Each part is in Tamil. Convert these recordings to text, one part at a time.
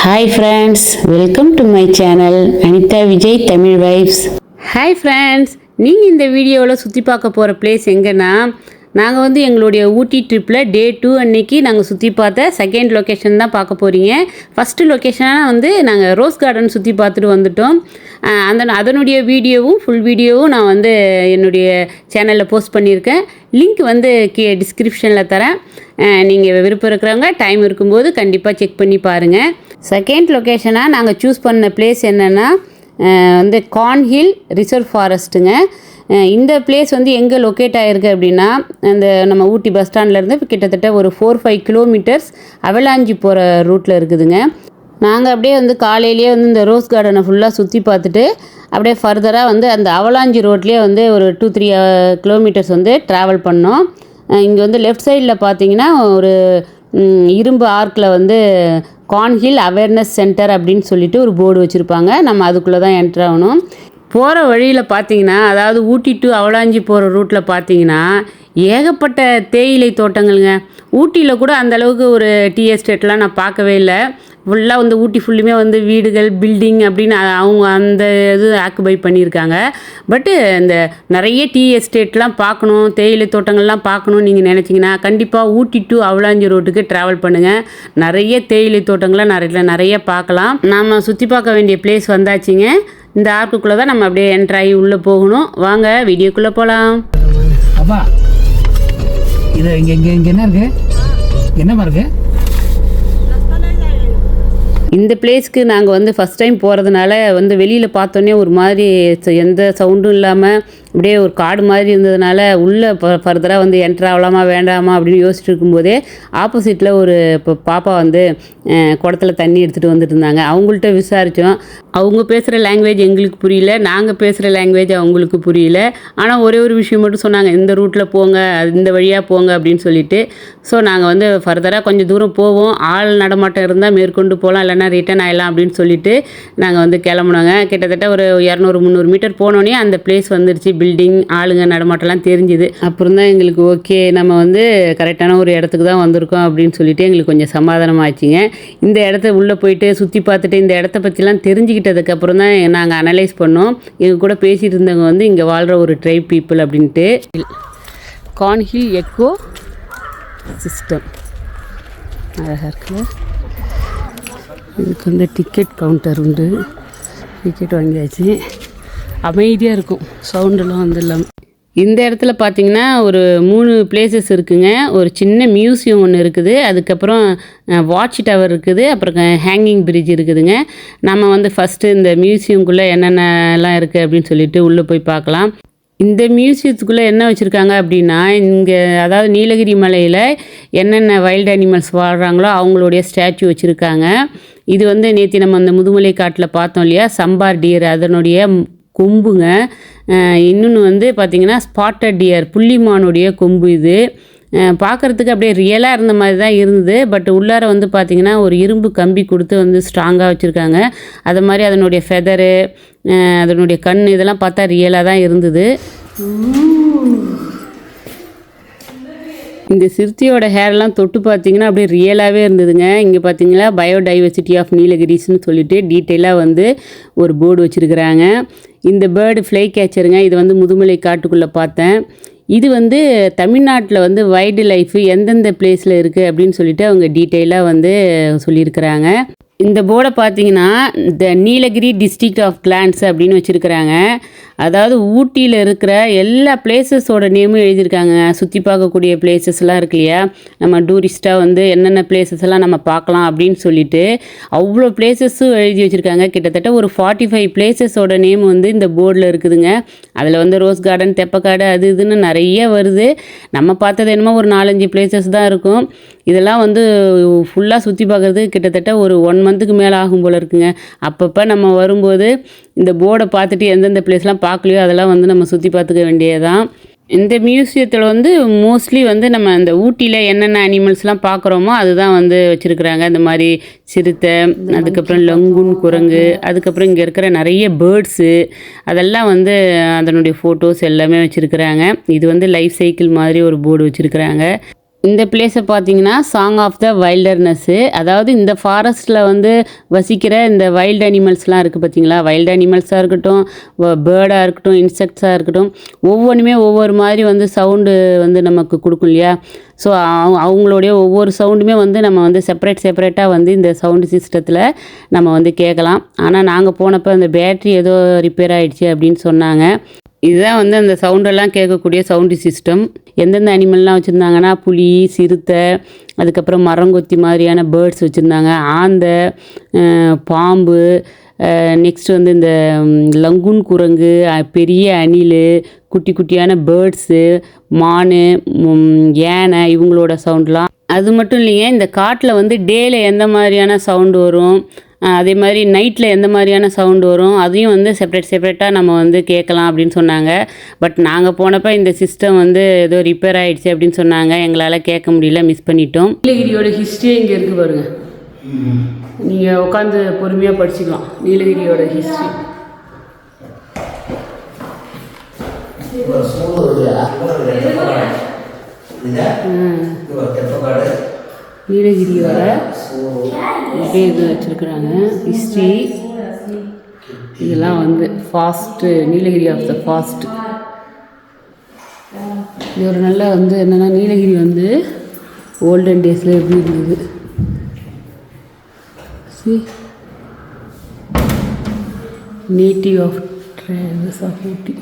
Hi friends welcome to my channel Anitha Vijay Tamil vibes hi friends நீங்கள் இந்த வீடியோவில் சுற்றி பார்க்க போகிற பிளேஸ் எங்கன்னா நாங்கள் வந்து எங்களுடைய ஊட்டி ட்ரிப்பில் டே டூ அன்னைக்கு நாங்கள் சுற்றி பார்த்த செகண்ட் லொக்கேஷன் தான் பார்க்க போகிறீங்க ஃபஸ்ட்டு லொக்கேஷனாக வந்து நாங்கள் ரோஸ் கார்டன் சுற்றி பார்த்துட்டு வந்துட்டோம். அந்த அதனுடைய வீடியோவும் ஃபுல் வீடியோவும் நான் வந்து என்னுடைய சேனலில் போஸ்ட் பண்ணியிருக்கேன். லிங்க் வந்து கீ டிஸ்கிரிப்ஷனில் தரேன். நீங்கள் விருப்பம் இருக்கிறவங்க டைம் இருக்கும்போது கண்டிப்பாக செக் பண்ணி பாருங்கள் செகண்ட் லொக்கேஷனாக நாங்கள் சூஸ் பண்ண பிளேஸ் என்னென்னா வந்து கார்ன்ஹில் ரிசர்வ் ஃபாரஸ்ட்டுங்க இந்த பிளேஸ் வந்து எங்கே லொக்கேட் ஆகிருக்கு அப்படின்னா அந்த நம்ம ஊட்டி பஸ் ஸ்டாண்ட்லேருந்து கிட்டத்தட்ட ஒரு ஃபோர் ஃபைவ் கிலோமீட்டர்ஸ் அவலாஞ்சி போகிற ரூட்டில் இருக்குதுங்க. நாங்கள் அப்படியே வந்து காலையிலேயே வந்து இந்த ரோஸ் கார்டனை ஃபுல்லாக சுற்றி பார்த்துட்டு அப்படியே ஃபர்தராக வந்து அந்த அவலாஞ்சி ரோட்லேயே வந்து ஒரு டூ த்ரீ கிலோமீட்டர்ஸ் வந்து ட்ராவல் பண்ணோம். இங்கே வந்து லெஃப்ட் சைடில் பார்த்தீங்கன்னா ஒரு இரும்பு ஆர்க்கில் வந்து கான்ஹில் அவேர்னஸ் சென்டர் அப்படின்னு சொல்லிட்டு ஒரு போர்டு வச்சுருப்பாங்க. நம்ம அதுக்குள்ளே தான் என்ட்ரு ஆகணும். போகிற வழியில் பார்த்தீங்கன்னா அதாவது ஊட்டி டு அவலாஞ்சி போகிற ரூட்டில் பார்த்தீங்கன்னா ஏகப்பட்ட தேயிலை தோட்டங்களுங்க. ஊட்டியில் கூட அந்தளவுக்கு ஒரு டீ எஸ்டேட்லாம் நான் பார்க்கவே இல்லை. ஃபுல்லாக வந்து ஊட்டி ஃபுல்லுமே வந்து வீடுகள் பில்டிங் அப்படின்னு அவங்க அந்த இது ஆக்குபை பண்ணியிருக்காங்க. பட்டு இந்த நிறைய டீ எஸ்டேட்லாம் பார்க்கணும் தேயிலை தோட்டங்கள்லாம் பார்க்கணும்னு நீங்கள் நினச்சிங்கன்னா கண்டிப்பாக ஊட்டி டு அவலாஞ்சி ரோட்டுக்கு ட்ராவல் பண்ணுங்கள் நிறைய தேயிலை தோட்டங்கள்லாம் நிறைய நிறைய பார்க்கலாம். நாம் சுற்றி பார்க்க வேண்டிய பிளேஸ் வந்தாச்சுங்க. இந்த ஆர்க்குள்ளே தான் நம்ம அப்படியே என்ட்ரு ஆகி உள்ளே போகணும். வாங்க வீடியோக்குள்ளே போகலாம் அப்பா இது இங்கே இங்கே இங்கே என்ன இருக்கு? என்னம்மா இருக்கு? இந்த பிளேஸ்க்கு நாங்கள் வந்து ஃபஸ்ட் டைம் போகிறதுனால வந்து வெளியில் பார்த்தோன்னே ஒரு மாதிரி எந்த சவுண்டும் இல்லாமல் அப்படியே ஒரு காடு மாதிரி இருந்ததுனால உள்ளே ஃபர்தராக வந்து என்ட்ரு ஆகலாமா வேண்டாமா அப்படின்னு யோசிச்சுட்டு இருக்கும்போதே ஆப்போசிட்டில் ஒரு இப்போ பாப்பா வந்து குடத்தில் தண்ணி எடுத்துகிட்டு வந்துட்டு இருந்தாங்க. அவங்கள்ட்ட விசாரித்தோம் அவங்க பேசுகிற லாங்குவேஜ் எங்களுக்கு புரியல. நாங்கள் பேசுகிற லாங்குவேஜ் அவங்களுக்கு புரியல. ஆனால் ஒரே ஒரு விஷயம் மட்டும் சொன்னாங்க. இந்த ரூட்டில் போங்க அது இந்த வழியாக போங்க அப்படின்னு சொல்லிட்டு. ஸோ நாங்கள் வந்து ஃபர்தராக கொஞ்சம் தூரம் போவோம். ஆள் நடமாட்டம் இருந்தால் மேற்கொண்டு போகலாம் இல்லைன்னா ரிட்டர்ன் ஆகிடலாம் அப்படின்னு சொல்லிட்டு நாங்கள் வந்து கிளம்புனோங்க. கிட்டத்தட்ட ஒரு இரநூறு முந்நூறு மீட்டர் போனோடனே அந்த பிளேஸ் வந்துருச்சு. பில்டிங் ஆளுங்க நடமாட்டம்லாம் தெரிஞ்சுது. அப்புறம் தான் எங்களுக்கு ஓகே நம்ம வந்து கரெக்டான ஒரு இடத்துக்கு தான் வந்திருக்கோம் அப்படின்னு சொல்லிட்டு எங்களுக்கு கொஞ்சம் சமாதானம் ஆச்சுங்க இந்த இடத்த உள்ளே போயிட்டு சுற்றி பார்த்துட்டு இந்த இடத்த பற்றிலாம் தெரிஞ்சுக்கிட்டதுக்கப்புறம் தான் நாங்கள் அனலைஸ் பண்ணோம். எங்கள் கூட பேசிகிட்டு இருந்தவங்க வந்து இங்கே வாழ்கிற ஒரு ட்ரைப் பீப்புள் அப்படின்ட்டு. கான்ஹில் எக்கோ சிஸ்டம் அழகாக இருக்குல்ல இதுக்கு வந்து டிக்கெட் கவுண்டர் உண்டு. டிக்கெட் வாங்கியாச்சு. அமைதியாக இருக்கும். சவுண்டெல்லாம் வந்து இல்லாமல் இந்த இடத்துல பார்த்தீங்கன்னா ஒரு மூணு பிளேசஸ் இருக்குங்க. ஒரு சின்ன மியூசியம் ஒன்று இருக்குது. அதுக்கப்புறம் வாட்ச் டவர் இருக்குது. அப்புறம் ஹேங்கிங் பிரிட்ஜ் இருக்குதுங்க. நம்ம வந்து ஃபஸ்ட்டு இந்த மியூசியம்குள்ளே என்னென்னலாம் இருக்குது அப்படின்னு சொல்லிட்டு உள்ளே போய் பார்க்கலாம். இந்த மியூசியத்துக்குள்ளே என்ன வச்சுருக்காங்க அப்படின்னா இங்கே அதாவது நீலகிரி மலையில் என்னென்ன வைல்டு அனிமல்ஸ் வாழ்கிறாங்களோ அவங்களுடைய ஸ்டாச்சு வச்சுருக்காங்க. இது வந்து நேற்று நம்ம அந்த முதுமலை காட்டில் பார்த்தோம் இல்லையா? சம்பார் டியர் அதனுடைய கொம்புங்க. இன்னொன்று வந்து பார்த்திங்கன்னா ஸ்பாட்டட் டியர் புள்ளிமானுடைய கொம்பு இது. பார்க்குறதுக்கு அப்படியே ரியலாக இருந்த மாதிரி தான் இருந்தது. பட் உள்ளார வந்து பார்த்திங்கன்னா ஒரு இரும்பு கம்பி கொடுத்து வந்து ஸ்ட்ராங்காக வச்சுருக்காங்க. அது மாதிரி அதனுடைய ஃபெதரு அதனுடைய கண் இதெல்லாம் பார்த்தா ரியலாக தான் இருந்தது. இந்த சிறுத்தையோட ஹேர்லாம் தொட்டு பார்த்தீங்கன்னா அப்படியே ரியலாகவே இருந்ததுங்க. இங்கே பார்த்தீங்களா பயோடைவர்சிட்டி ஆஃப் நீலகிரிஸ்னு சொல்லிட்டு டீட்டெயிலாக வந்து ஒரு போர்டு வச்சுருக்குறாங்க. இந்த பேர்டு ஃப்ளை கேச்சருங்க இது வந்து முதுமலை காட்டுக்குள்ளே பார்த்தேன். இது வந்து தமிழ்நாட்டில் வந்து வைல்டு லைஃப் எந்தெந்த பிளேஸில் இருக்குது அப்படின்னு சொல்லிட்டு அவங்க டீட்டெயிலாக வந்து சொல்லியிருக்கிறாங்க. இந்த போர்டை பார்த்தீங்கன்னா the Nilgiri district of glance அப்படின்னு வச்சுருக்கிறாங்க. அதாவது ஊட்டியில் இருக்கிற எல்லா பிளேசஸோட நேமும் எழுதியிருக்காங்க. சுற்றி பார்க்கக்கூடிய பிளேசஸ்லாம் இருக்கு இல்லையா? நம்ம டூரிஸ்ட்டாக வந்து என்னென்ன பிளேசஸ் எல்லாம் நம்ம பார்க்கலாம் அப்படின்னு சொல்லிட்டு அவ்வளோ பிளேசஸும் எழுதி வச்சுருக்காங்க. கிட்டத்தட்ட ஒரு ஃபார்ட்டி ஃபைவ் பிளேசஸோட நேம் வந்து இந்த போர்டில் இருக்குதுங்க. அதில் வந்து ரோஸ் கார்டன் தெப்பக்காடு அது இதுன்னு நிறைய வருது. நம்ம பார்த்தது என்னமோ ஒரு நாலஞ்சு பிளேசஸ் தான் இருக்கும். இதெல்லாம் வந்து ஃபுல்லாக சுற்றி பார்க்குறது கிட்டத்தட்ட ஒரு ஒன் மந்த்துக்கு மேலே ஆகும் போல் இருக்குங்க. அப்பப்போ நம்ம வரும்போது இந்த போர்டை பார்த்துட்டு எந்தெந்த பிளேஸ்லாம் பார்க்கலையோ அதெல்லாம் வந்து நம்ம சுற்றி பார்த்துக்க வேண்டியதுதான். இந்த மியூசியத்தில் வந்து மோஸ்ட்லி வந்து நம்ம இந்த ஊட்டியில் என்னென்ன அனிமல்ஸ்லாம் பார்க்குறோமோ அதுதான் வந்து வச்சுருக்குறாங்க. இந்த மாதிரி சிறுத்தை அதுக்கப்புறம் லங்குன் குரங்கு அதுக்கப்புறம் இங்கே இருக்கிற நிறைய பேர்ட்ஸு அதெல்லாம் வந்து அதனுடைய ஃபோட்டோஸ் எல்லாமே வச்சுருக்குறாங்க. இது வந்து லைஃப் சைக்கிள் மாதிரி ஒரு போர்டு வச்சுருக்குறாங்க. இந்த பிளேஸை பார்த்தீங்கன்னா சாங் ஆஃப் த வைல்டர்னஸ்ஸு அதாவது இந்த ஃபாரஸ்ட்டில் வந்து வசிக்கிற இந்த வைல்டு அனிமல்ஸ்லாம் இருக்குது பார்த்தீங்களா வைல்டு அனிமல்ஸாக இருக்கட்டும் பேர்டாக இருக்கட்டும் இன்செக்ட்ஸாக இருக்கட்டும் ஒவ்வொன்றுமே ஒவ்வொரு மாதிரி வந்து சவுண்டு வந்து நமக்கு கொடுக்கும் இல்லையா? ஸோ அவங்களுடைய ஒவ்வொரு சவுண்டுமே வந்து நம்ம வந்து செப்பரேட் செப்பரேட்டாக வந்து இந்த சவுண்டு சிஸ்டத்தில் நம்ம வந்து கேட்கலாம். ஆனால் நாங்கள் போனப்போ அந்த பேட்ரி ஏதோ ரிப்பேர் ஆகிடுச்சி அப்படின்னு சொன்னாங்க. இதுதான் வந்து அந்த சவுண்டெல்லாம் கேட்கக்கூடிய சவுண்டு சிஸ்டம் எந்தெந்த அனிமல்லாம் வச்சுருந்தாங்கன்னா புலி சிறுத்தை அதுக்கப்புறம் மரங்கொத்தி மாதிரியான பேர்ட்ஸ் வச்சுருந்தாங்க. ஆந்தை பாம்பு நெக்ஸ்ட் வந்து இந்த லங்குன் லங்கூன் குரங்கு பெரிய அணில் குட்டி குட்டியான பேர்ட்ஸு மான் யானை இவங்களோட சவுண்ட்லாம் அது மட்டும் இல்லைங்க இந்த காட்டில் வந்து டேயில் எந்த மாதிரியான சவுண்டு வரும்? அதே மாதிரி நைட்டில் எந்த மாதிரியான சவுண்டு வரும் அதையும் வந்து செப்பரேட் செப்பரேட்டாக நம்ம வந்து கேட்கலாம் அப்படின்னு சொன்னாங்க. பட் நாங்கள் போனப்போ இந்த சிஸ்டம் வந்து ஏதோ ரிப்பேர் ஆயிடுச்சு அப்படின்னு சொன்னாங்க. எங்களால் கேட்க முடியல மிஸ் பண்ணிட்டோம். நீலகிரியோட ஹிஸ்ட்ரி இங்கே இருக்குது பாருங்க. நீங்கள் உட்காந்து பொறுமையாக படிச்சுக்கலாம். நீலகிரியோட ஹிஸ்ட்ரி நீலகிரியோட அப்படியே இது வச்சுருக்குறாங்க. ஹிஸ்ட்ரி இதெல்லாம் வந்து past Nilgiri of the past இது ஒரு நல்ல வந்து என்னென்னா நீலகிரி வந்து ஓல்டன் டேஸில் எப்படி இருந்தது? C native of drivers of Ooty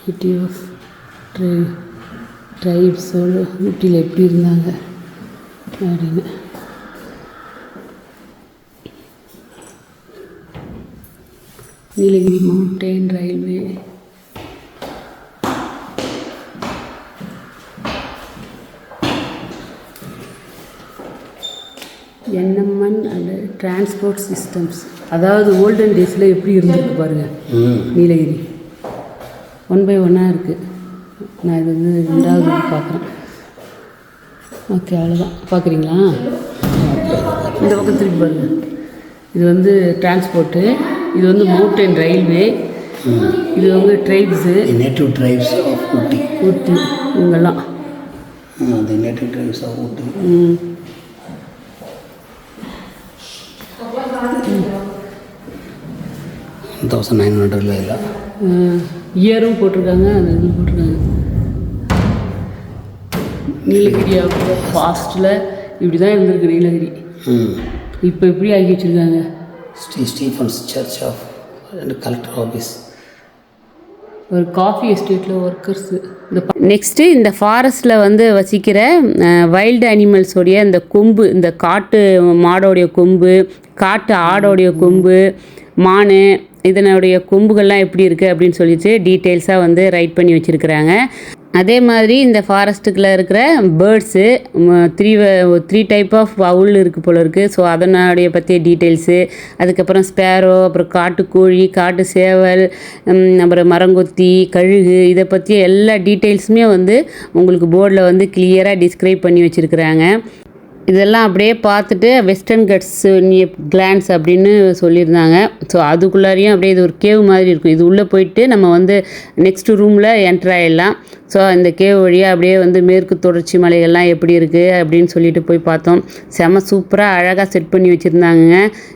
native of try ட்ரைப்ஸோடு ஊட்டியில் எப்படி இருந்தாங்க? அப்படின்னு. Nilgiri mountain railway. N M N and transport systems அதாவது ஓல்டன் டேஸில் எப்படி இருந்திருக்கு பாருங்கள் நீலகிரி. ஒன் பை ஒன்னாக இருக்குது நான் இது வந்து ரெண்டாவது பார்க்குறேன். ஓகே அவ்வளோதான் பார்க்குறீங்களா? இந்த பக்கம் திருப்பி பாருங்க. இது வந்து டிரான்ஸ்போர்ட்டு இது வந்து மவுண்டன் ரயில்வே இது வந்து tribes native tribes of Ooty. Ooty இவங்கெல்லாம். tribes of Ooty. ம். தௌசண்ட் நைன் ஹண்ட்ரட்ல இல்லை. இயரும் போட்டிருக்காங்க அந்த இது போட்டிருக்காங்க. நீலகிரி ஃபாஸ்ட்டில் இப்படி தான் இருந்திருக்கு நீலகிரி. இப்போ எப்படி ஆக்கி வச்சுருக்காங்க? Sri Stephen's church of and collector office. ஒரு காஃபி எஸ்டேட்டில் ஒர்க்கர்ஸு இந்த நெக்ஸ்ட்டு இந்த ஃபாரஸ்ட்டில் வந்து வசிக்கிற வைல்டு அனிமல்ஸோடைய இந்த கொம்பு இந்த காட்டு மாடோடைய கொம்பு காட்டு ஆடோடைய கொம்பு மான் இதனுடைய கொம்புகள்லாம் எப்படி இருக்குது அப்படின்னு சொல்லிட்டு டீட்டெயில்ஸாக வந்து ரைட் பண்ணி வச்சுருக்கிறாங்க. அதே மாதிரி இந்த ஃபாரஸ்ட்டுக்குள்ளே இருக்கிற birds three three type of owl இருக்குது போல இருக்குது ஸோ அதனுடைய பற்றிய டீட்டெயில்ஸு அதுக்கப்புறம் ஸ்பேரோ அப்புறம் காட்டுக்கோழி காட்டு சேவல் அப்புறம் மரங்கொத்தி கழுகு இதை பற்றி எல்லா டீட்டெயில்ஸுமே வந்து உங்களுக்கு போர்டில் வந்து கிளியராக டிஸ்கிரைப் பண்ணி வச்சுருக்குறாங்க. இதெல்லாம் அப்படியே பார்த்துட்டு வெஸ்டர்ன் கட்ஸ் கிளான்ஸ் அப்படின்னு சொல்லியிருந்தாங்க. ஸோ அதுக்குள்ளாரையும் அப்படியே இது ஒரு கேவ் மாதிரி இருக்கும். இது உள்ளே போயிட்டு நம்ம வந்து நெக்ஸ்ட் ரூமில் என்டர் ஆகிடலாம் ஸோ இந்த கேவ் வழியாக அப்படியே வந்து மேற்கு தொடர்ச்சி மலைகள்லாம் எப்படி இருக்குது அப்படின்னு சொல்லிட்டு போய் பார்த்தோம். செம சூப்பராக அழகாக செட் பண்ணி வச்சுருந்தாங்க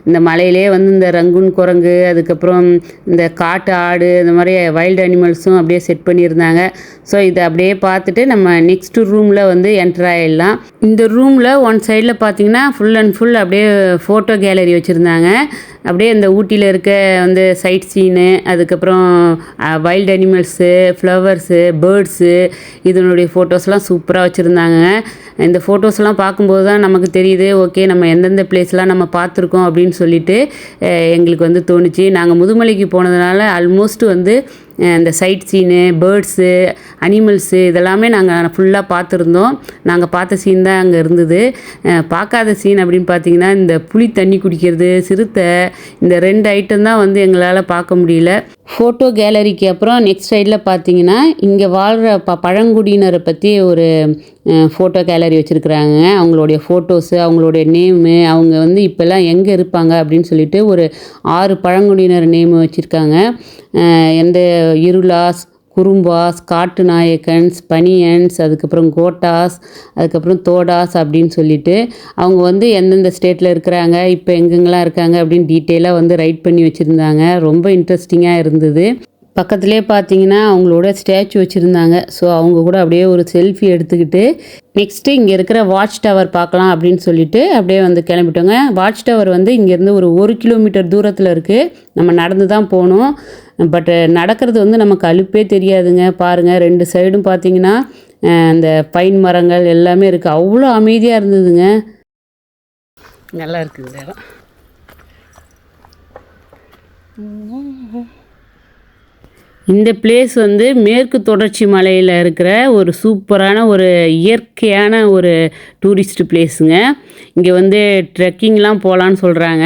இந்த மலையிலே வந்து இந்த ரங்குன் குரங்கு அதுக்கப்புறம் இந்த காட்டு ஆடு இந்த மாதிரி வைல்டு அனிமல்ஸும் அப்படியே செட் பண்ணியிருந்தாங்க. ஸோ இதை அப்படியே பார்த்துட்டு நம்ம நெக்ஸ்ட்டு ரூமில் வந்து என்டர் ஆகிடலாம் இந்த ரூமில் ஒன் சைடில் பார்த்தீங்கன்னா ஃபுல் அண்ட் ஃபுல் அப்படியே ஃபோட்டோ கேலரி வச்சுருந்தாங்க. அப்படியே இந்த ஊட்டியில் இருக்க வந்து சைட் சீனு அதுக்கப்புறம் வைல்டு அனிமல்ஸு ஃப்ளவர்ஸு பேர்ட்ஸு இதனுடைய ஃபோட்டோஸ்லாம் சூப்பராக வச்சுருந்தாங்க. இந்த ஃபோட்டோஸ்லாம் பார்க்கும்போது தான் நமக்கு தெரியுது ஓகே நம்ம எந்தெந்த பிளேஸ்லாம் நம்ம பார்த்துருக்கோம் அப்படின்னு சொல்லிட்டு எங்களுக்கு வந்து தோணுச்சு. நாங்கள் முதுமலைக்கு போனதுனால ஆல்மோஸ்ட் வந்து இந்த சைட் சீனு பேர்ட்ஸு அனிமல்ஸு இதெல்லாமே நாங்கள் ஃபுல்லாக பார்த்துருந்தோம். நாங்கள் பார்த்த சீன் தான் அங்கே இருந்தது. பார்க்காத சீன் அப்படின்னு பார்த்தீங்கன்னா இந்த புளி தண்ணி குடிக்கிறது சிறுத்தை இந்த ரெண்டு ஐட்டம் தான் வந்து எங்களால் பார்க்க முடியல. ஃபோட்டோ கேலரிக்கு அப்புறம் நெக்ஸ்ட் சைடில் பார்த்தீங்கன்னா இங்கே வாழ்கிற ப பழங்குடியினரை பற்றி ஒரு ஃபோட்டோ கேலரி வச்சுருக்குறாங்க. அவங்களுடைய ஃபோட்டோஸு அவங்களுடைய நேமு அவங்க வந்து இப்போல்லாம் எங்கே இருப்பாங்க அப்படின்னு சொல்லிட்டு ஒரு ஆறு பழங்குடியினர் நேமு வச்சுருக்காங்க. எந்த இருளாஸ் குறும்பாஸ் காட்டு நாயக்கன்ஸ் பனியன்ஸ் அதுக்கப்புறம் கோட்டாஸ் அதுக்கப்புறம் தோடாஸ் அப்படின்னு சொல்லிட்டு அவங்க வந்து எந்தெந்த ஸ்டேட்டில் இருக்கிறாங்க இப்போ எங்கெங்கெல்லாம் இருக்காங்க அப்படின்னு டீட்டெயிலாக வந்து ரைட் பண்ணி வச்சுருந்தாங்க. ரொம்ப இன்ட்ரெஸ்டிங்காக இருந்தது. பக்கத்துலேயே பார்த்தீங்கன்னா அவங்களோட ஸ்டேச்சு வச்சுருந்தாங்க. ஸோ அவங்க கூட அப்படியே ஒரு செல்ஃபி எடுத்துக்கிட்டு நெக்ஸ்ட்டு இங்கே இருக்கிற வாட்ச் டவர் பார்க்கலாம் அப்படின்னு சொல்லிட்டு அப்படியே வந்து கிளம்பிட்டோங்க. வாட்ச் டவர் வந்து இங்கேருந்து ஒரு ஒரு கிலோமீட்டர் தூரத்தில் இருக்குது நம்ம நடந்து தான் போகணும். பட் நடக்கிறது வந்து நமக்கு அலுப்பே தெரியாதுங்க. பாருங்கள் ரெண்டு சைடும் பார்த்தீங்கன்னா அந்த பைன் மரங்கள் எல்லாமே இருக்குது அவ்வளோ அமைதியாக இருந்ததுங்க. நல்லா இருக்குது இந்த இடம் இந்த பிளேஸ் வந்து மேற்கு தொடர்ச்சி மலையில் இருக்கிற ஒரு சூப்பரான ஒரு இயற்கையான ஒரு டூரிஸ்ட் பிளேஸுங்க இங்கே வந்து ட்ரெக்கிங்லாம் போகலான்னு சொல்கிறாங்க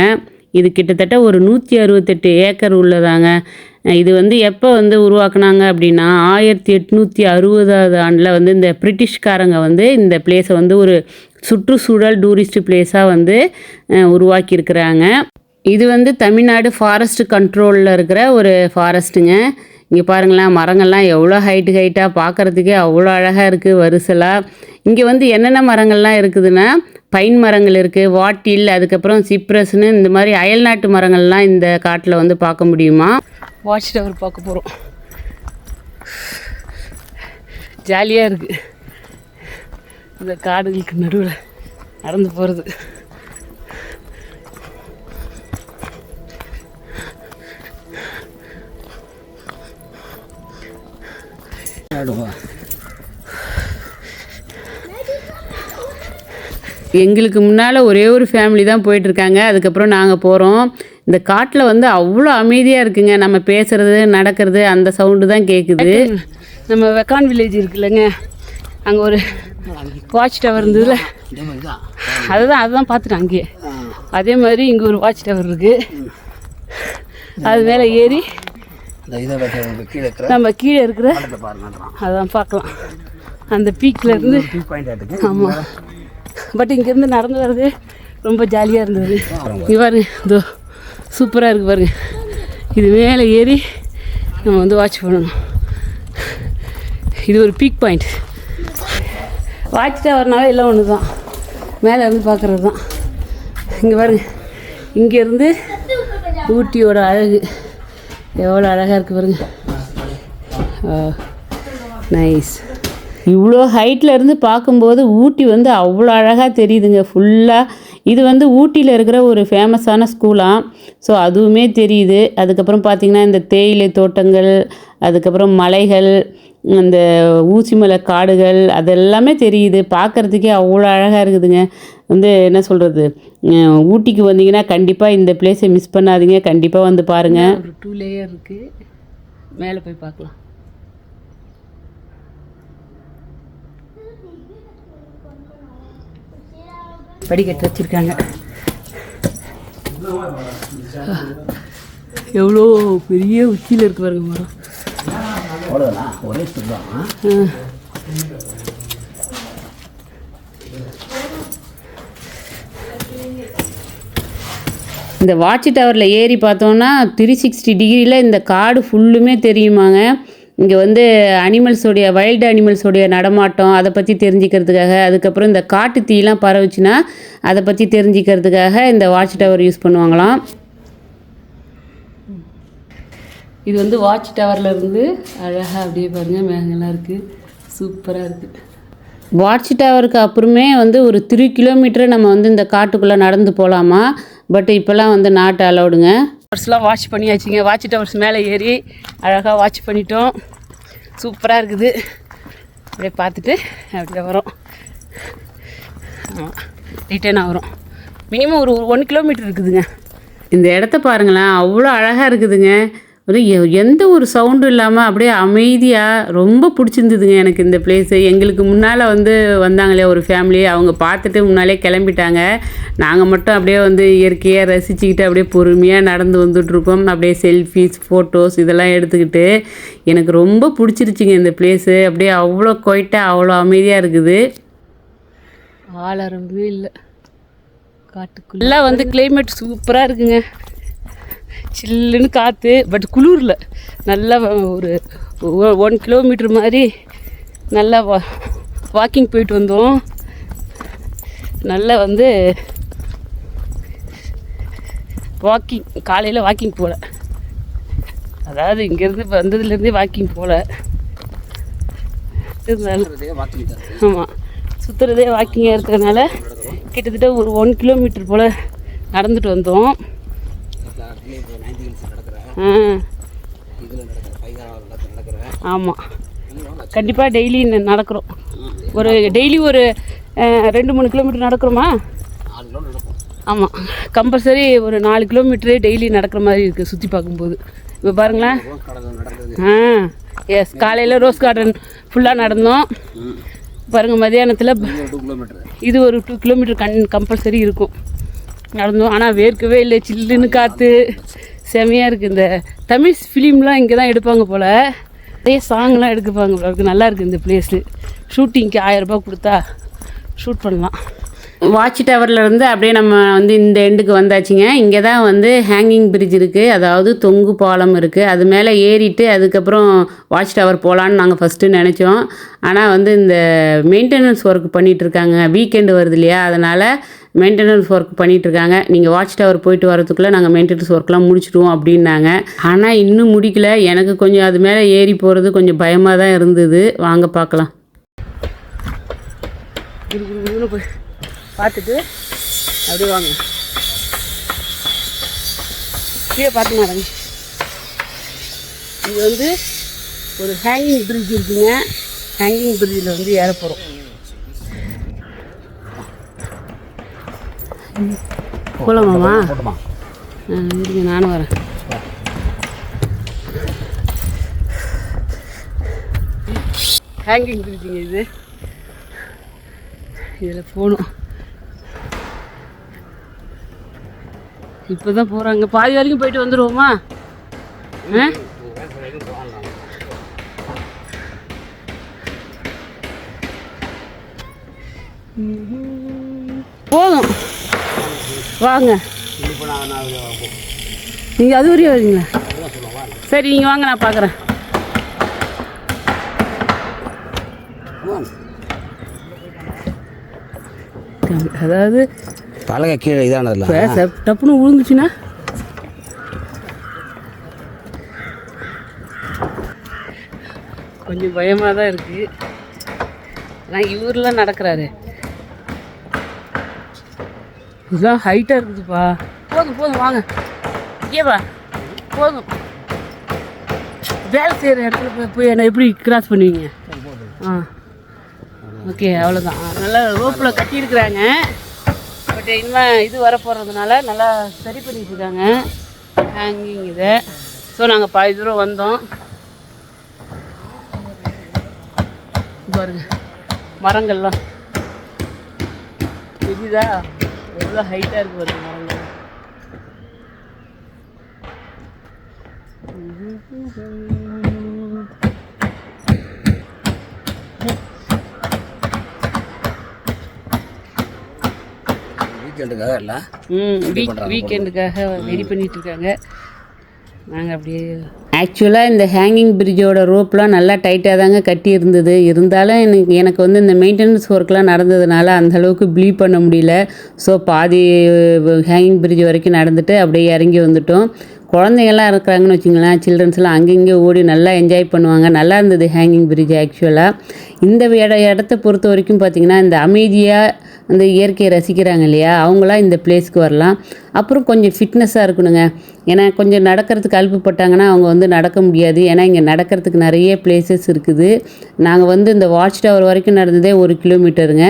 இது கிட்டத்தட்ட ஒரு நூற்றி அறுபத்தெட்டு ஏக்கர் உள்ளதாங்க. இது வந்து எப்போ வந்து உருவாக்குனாங்க அப்படின்னா ஆயிரத்தி எட்நூற்றி அறுபதாவது ஆண்டில் வந்து இந்த பிரிட்டிஷ்காரங்க வந்து இந்த பிளேஸை வந்து ஒரு சுற்றுச்சூழல் டூரிஸ்ட் பிளேஸாக வந்து உருவாக்கியிருக்கிறாங்க. இது வந்து தமிழ்நாடு ஃபாரஸ்ட் கண்ட்ரோலில் இருக்கிற ஒரு ஃபாரஸ்ட்டுங்க இங்கே பாருங்களேன் மரங்கள்லாம் எவ்வளோ ஹைட்டு ஹைட்டாக பார்க்குறதுக்கே அவ்வளோ அழகாக இருக்குது வரிசலாக இங்கே வந்து என்னென்ன மரங்கள்லாம் இருக்குதுன்னா பைன் மரங்கள் இருக்குது வாட்டில் அதுக்கப்புறம் சிப்ரஸ்னு இந்த மாதிரி அயல்நாட்டு மரங்கள்லாம் இந்த காட்டில் வந்து பார்க்க முடியுமா? வாட்ச் டவர் பார்க்க போகிறோம் ஜாலியாக இருக்குது இந்த காடுகளுக்கு நடுவில் நடந்து போகிறது எங்களுக்கு முன்னால் ஒரே ஒரு ஃபேமிலி தான் போயிட்டுருக்காங்க. அதுக்கப்புறம் நாங்கள் போகிறோம் இந்த காட்டில் வந்து அவ்வளோ அமைதியாக இருக்குங்க. நம்ம பேசுறது நடக்கிறது அந்த சவுண்டு தான் கேட்குது நம்ம வெக்கான் வில்லேஜ் இருக்குல்லங்க. அங்கே ஒரு வாட்ச் டவர் இருந்ததுல. அதுதான் அதுதான் பார்த்துட்டேன் அங்கேயே. அதே மாதிரி இங்கே ஒரு வாட்ச் டவர் இருக்குது அது மேலே ஏறி நம்ம கீழே இருக்கிற அதான். பார்க்கலாம். அந்த பீக்கில் இருந்து ஆமாம் பட் இங்கேருந்து நடந்து வர்றது ரொம்ப ஜாலியாக இருந்தது. இது பாருங்க இதோ சூப்பராக இருக்குது பாருங்க. இது மேலே ஏறி நம்ம வந்து வாட்ச் பண்ணணும். இது ஒரு பீக் பாயிண்ட் வாட்ச் டவர்னாவே எல்லாம் ஒன்று தான் மேலே இருந்து பார்க்குறது தான் இங்கே பாருங்க இங்கேருந்து ஊட்டியோட அழகு. எவ்வளோ அழகாக இருக்குது பாருங்க. நைஸ் இவ்வளோ ஹைட்டில் இருந்து பார்க்கும்போது ஊட்டி வந்து அவ்வளோ அழகாக தெரியுதுங்க. ஃபுல்லாக இது வந்து ஊட்டியில் இருக்கிற ஒரு ஃபேமஸான ஸ்கூலாக ஸோ அதுவுமே தெரியுது. அதுக்கப்புறம் பார்த்திங்கன்னா இந்த தேயிலை தோட்டங்கள் அதுக்கப்புறம் மலைகள் அந்த ஊசிமலை காடுகள் அதெல்லாமே தெரியுது. பார்க்குறதுக்கே அவ்வளோ அழகாக இருக்குதுங்க. வந்து என்ன சொல்கிறது ஊட்டிக்கு வந்தீங்கன்னா கண்டிப்பாக இந்த பிளேஸை மிஸ் பண்ணாதீங்க. கண்டிப்பாக வந்து பாருங்கள் ஒரு டூ லேயர் இருக்குது மேலே போய் பார்க்கலாம். படிக்கட்டு வச்சுருக்காங்க. எவ்வளோ பெரிய உச்சியில் இருக்கு பாருங்க மரம். ஒரே ஸ்டெப் தான் ஆ. இந்த வாட்ச் டவரில் ஏறி பார்த்தோன்னா த்ரீ சிக்ஸ்டி டிகிரியில் இந்த காடு ஃபுல்லுமே தெரியுமாங்க. இங்கே வந்து அனிமல்ஸோடைய வைல்டு அனிமல்ஸோடைய நடமாட்டம் அதை பற்றி தெரிஞ்சுக்கிறதுக்காக அதுக்கப்புறம் இந்த காட்டு தீலாம் பரவுச்சுன்னா அதை பற்றி தெரிஞ்சுக்கிறதுக்காக இந்த வாட்ச் டவர் யூஸ் பண்ணுவாங்களாம். இது வந்து வாட்ச் டவர்லேருந்து அழகாக அப்படியே பாருங்கள் மேகங்கள்லாம் இருக்குது சூப்பராக இருக்குது வாட்ச் டவருக்கு அப்புறமே வந்து ஒரு த்ரீ கிலோமீட்டர் நம்ம வந்து இந்த காட்டுக்குள்ளே நடந்து போகலாமா பட் இப்போல்லாம் வந்து நாட்டு அலௌடுங்க டவர்ஸ்லாம் வாட்ச் பண்ணியாச்சுங்க. வாட்ச் டவர்ஸ் மேலே ஏறி அழகாக வாட்ச் பண்ணிட்டோம். சூப்பராக இருக்குது. அப்படியே பார்த்துட்டு அப்படியே வரோம். ஆமாம் ரிட்டர்ன் ஆகிறோம். மினிமம் ஒரு ஒன் கிலோமீட்டர் இருக்குதுங்க. இந்த இடத்த பாருங்களேன். அவ்வளோ அழகாக இருக்குதுங்க. ஒரு எந்த ஒரு சவுண்டும் இல்லாமல் அப்படியே அமைதியாக ரொம்ப பிடிச்சிருந்ததுங்க எனக்கு இந்த பிளேஸு எங்களுக்கு முன்னால் வந்து வந்தாங்களே ஒரு ஃபேமிலி அவங்க பார்த்துட்டு முன்னாலே கிளம்பிட்டாங்க. நாங்கள் மட்டும் அப்படியே வந்து இயற்கையாக ரசிச்சுக்கிட்டு அப்படியே பொறுமையாக நடந்து வந்துட்ருக்கோம் அப்படியே செல்ஃபிஸ் ஃபோட்டோஸ் இதெல்லாம் எடுத்துக்கிட்டு. எனக்கு ரொம்ப பிடிச்சிருச்சுங்க இந்த பிளேஸு அப்படியே அவ்வளோ கொயிட்டாக அவ்வளோ அமைதியாக இருக்குது. ஆளரவே இல்லை. காட்டுக்குள்ளே. வந்து கிளைமேட் சூப்பராக இருக்குங்க. சில்லுன்னு காற்று பட் குளிரில். நல்லா ஒரு ஒன் கிலோமீட்டர் மாதிரி நல்லா வா வாக்கிங் போயிட்டு வந்தோம். நல்லா வந்து வாக்கிங் காலையில் வாக்கிங் போகல அதாவது இங்கேருந்து வந்ததுலேருந்தே வாக்கிங் போகல ஆமாம் சுற்றுறதே வாக்கிங்காக இருக்கிறதுனால கிட்டத்தட்ட ஒரு ஒன் கிலோமீட்டர் போல் நடந்துட்டு வந்தோம். ஆமாம் கண்டிப்பாக டெய்லி நடக்கிறோம். ஒரு டெய்லி ஒரு ரெண்டு மூணு கிலோமீட்டர் நடக்கிறோமா? ஆமாம் கம்பல்சரி ஒரு நாலு கிலோமீட்டரே டெய்லி நடக்கிற மாதிரி இருக்குது சுற்றி பார்க்கும்போது. இப்போ பாருங்களேன் ஆ எஸ் காலையில் ரோஸ் கார்டன் ஃபுல்லாக நடந்தோம். பாருங்கள் மதியானத்தில் இது ஒரு டூ கிலோமீட்டர் கண் கம்பல்சரி இருக்கும். நடந்தோம். ஆனால் வேர்க்கவே இல்லை. சில்லுன்னு காற்று செமையாக இருக்குது இந்த தமிழ் ஃபிலிம்லாம் இங்கே தான் எடுப்பாங்க போல். நிறைய சாங்லாம் எடுப்பாங்க போல. இருக்குது நல்லாயிருக்கு இந்த பிளேஸு ஷூட்டிங்க்கு ஆயிரரூபா கொடுத்தா ஷூட் பண்ணலாம். வாட்ச் டவர்லேருந்து அப்படியே நம்ம வந்து இந்த எண்டுக்கு வந்தாச்சுங்க. இங்கே தான் வந்து ஹேங்கிங் பிரிட்ஜ் இருக்குது அதாவது தொங்கு பாலம் இருக்குது அது மேலே ஏறிட்டு அதுக்கப்புறம் வாட்ச் டவர் போகலான்னு நாங்கள் ஃபஸ்ட்டு நினச்சோம். ஆனால் வந்து இந்த மெயின்டெனன்ஸ் ஒர்க் பண்ணிகிட்ருக்காங்க வீக்கெண்டு வருது இல்லையா? அதனால் மெயின்டெனன்ஸ் ஒர்க் பண்ணிகிட்ருக்காங்க இருக்காங்க நீங்கள் வாட்ச் டவர் போயிட்டு வரதுக்குள்ளே நாங்கள் மெயின்டெனன்ஸ் ஒர்க்லாம் முடிச்சிடுவோம் அப்படின்னாங்க. ஆனால் இன்னும் முடிக்கல. எனக்கு கொஞ்சம் அது மேலே ஏறி போகிறது கொஞ்சம் பயமாக தான் இருந்தது. வாங்க பார்க்கலாம். போய் பார்த்துட்டு அப்படியே வாங்க. கீழே பார்த்து மேடம். இது வந்து ஒரு ஹேங்கிங் பிரிட்ஜ் இருக்குங்க. ஹேங்கிங் பிரிட்ஜில் வந்து ஏற போகிறோம் போகலாமாம்மா இருங்க நானும் வரேன். ஹேங்கிங் பிரிட்ஜுங்க இது. இதில் போகணும். இப்போ தான் போகிறாங்க பாதி வரைக்கும் போயிட்டு வந்துடுவோமா ஆ? போதும். வாங்க. நீங்கள் அது வரையும் வரீங்களா? சரி நீங்கள் வாங்க நான் பார்க்குறேன் அதாவது பலகை கீழே இதானதுல. இப்போ செப் டப்புன்னு விழுந்துச்சுன்னா கொஞ்சம் பயமாக தான் இருக்குது ஆனால் இவரெலாம் நடக்கிறாரு. இதெல்லாம் ஹைட்டாக இருக்குதுப்பா. போதும் போதும் வாங்க. ஏவா போதும். வேலை செய்கிற இடத்துல போய் போய் என்ன எப்படி கிராஸ் பண்ணுவீங்க? ஆ. ஓகே அவ்வளோதான் நல்லா ரோப்பில் கட்டியிருக்கிறாங்க பட் இனிமேல் இது வர போகிறதுனால நல்லா சரி பண்ணிட்டு இருக்காங்க. ஹேங்கிங் இதை. ஸோ நாங்கள் பாதி தூரம் வந்தோம். பாருங்க. மரங்கள்லாம். தெரியுதா? எவ்வளோ ஹைட்டாக இருக்கு பாருங்க மரங்கள் வீக்கெண்டுக்காக இல்லை ம் வீக் வீக்கெண்டுக்காக ரெடி பண்ணிட்டு இருக்காங்க. நாங்கள் அப்படியே ஆக்சுவலாக இந்த ஹேங்கிங் பிரிட்ஜோட ரோப்லாம் நல்லா டைட்டாக தாங்க கட்டி இருந்தது இருந்தாலும் எனக்கு எனக்கு வந்து இந்த மெயின்டெனன்ஸ் ஒர்க்லாம் நடந்ததுனால அந்த அளவுக்கு ப்ளீவ் பண்ண முடியல. ஸோ பாதி ஹேங்கிங் பிரிட்ஜ் வரைக்கும் நடந்துட்டு அப்படியே இறங்கி வந்துட்டோம். குழந்தைங்கள்லாம் இருக்கிறாங்கன்னு வச்சுங்களேன் சில்ட்ரன்ஸ்லாம் அங்கங்கே ஓடி நல்லா என்ஜாய் பண்ணுவாங்க. நல்லா இருந்தது ஹேங்கிங் பிரிட்ஜ் ஆக்சுவலாக இந்த இட இடத்த பொறுத்த வரைக்கும் பார்த்திங்கன்னா இந்த அமைதியாக அந்த இயற்கையை ரசிக்கிறாங்க இல்லையா? அவங்களாம் இந்த பிளேஸ்க்கு வரலாம். அப்புறம் கொஞ்சம் ஃபிட்னஸாக இருக்கணுங்க. ஏன்னா கொஞ்சம் நடக்கிறதுக்கு அலுப்புப்பட்டாங்கன்னா அவங்க வந்து நடக்க முடியாது. ஏன்னா இங்கே நடக்கிறதுக்கு நிறைய பிளேசஸ் இருக்குது. நாங்கள் வந்து இந்த வாட்ச் டவர் வரைக்கும் நடந்ததே ஒரு கிலோமீட்டருங்க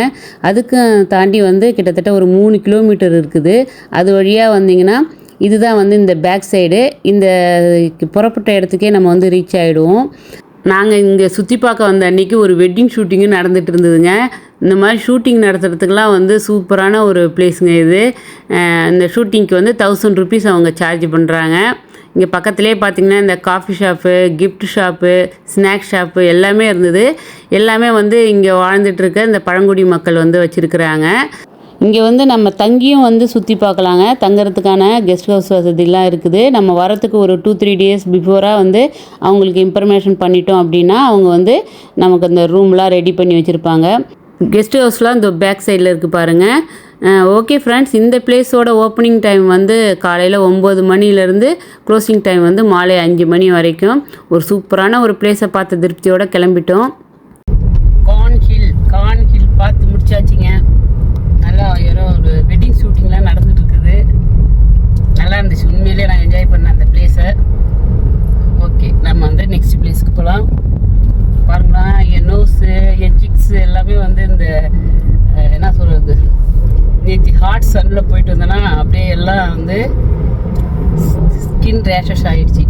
அதுக்கும் தாண்டி வந்து கிட்டத்தட்ட ஒரு மூணு கிலோமீட்டர் இருக்குது. அது வழியாக வந்தீங்கன்னா இதுதான் வந்து இந்த பேக் சைடு இந்த புறப்பட்ட இடத்துக்கே நம்ம வந்து ரீச் ஆகிடுவோம் நாங்கள் இங்கே சுற்றி பார்க்க வந்த அன்றைக்கி ஒரு வெட்டிங் ஷூட்டிங்கும் நடந்துகிட்டு இருந்ததுங்க. இந்த மாதிரி ஷூட்டிங் நடத்துகிறதுக்கெலாம் வந்து சூப்பரான ஒரு பிளேஸுங்க இது. இந்த ஷூட்டிங்க்கு வந்து தௌசண்ட் ருபீஸ் அவங்க சார்ஜ் பண்ணுறாங்க இங்கே பக்கத்துலேயே பார்த்தீங்கன்னா இந்த coffee shop gift shop snacks shop எல்லாமே இருந்தது. எல்லாமே வந்து இங்கே வாழ்ந்துட்டு இருக்க இந்த பழங்குடி மக்கள் வந்து வச்சுருக்குறாங்க. இங்கே வந்து நம்ம தங்கியும் வந்து சுற்றி பார்க்கலாங்க. தங்குறதுக்கான கெஸ்ட் ஹவுஸ் வசதிலாம் இருக்குது. நம்ம வரத்துக்கு ஒரு டூ த்ரீ டேஸ் பிஃபோராக வந்து அவங்களுக்கு இன்ஃபர்மேஷன் பண்ணிட்டோம் அப்படின்னா அவங்க வந்து நமக்கு அந்த ரூம்லாம் ரெடி பண்ணி வச்சுருப்பாங்க. கெஸ்ட் ஹவுஸ்லாம் இந்த பேக் சைடில் இருக்குது பாருங்கள் ஓகே ஃப்ரெண்ட்ஸ் இந்த பிளேஸோட ஓப்பனிங் டைம் வந்து காலையில் ஒம்பது மணிலேருந்து க்ளோசிங் டைம் வந்து மாலை அஞ்சு மணி வரைக்கும். ஒரு சூப்பரான ஒரு பிளேஸை பார்த்த திருப்தியோட கிளம்பிட்டோம். கான் ஹில் கான் ஹில் பார்த்து முடிச்சாச்சுங்க. நல்லா யாரோ ஒரு வெட்டிங் ஷூட்டிங்லாம் நடந்துட்டு இருக்குது நல்லா இருந்துச்சு. உண்மையிலேயே நான் என்ஜாய் பண்ணேன் அந்த பிளேஸை ஓகே நம்ம வந்து நெக்ஸ்ட் பிளேஸ்க்கு போகலாம் பாருங்களா என் நோஸு என் எல்லாமே வந்து இந்த என்ன சொல்கிறது நேற்று ஹாட் சன்னில் போயிட்டு வந்தேன்னா அப்படியே எல்லாம் வந்து ஸ்கின் ரேஷஸ் ஆகிடுச்சி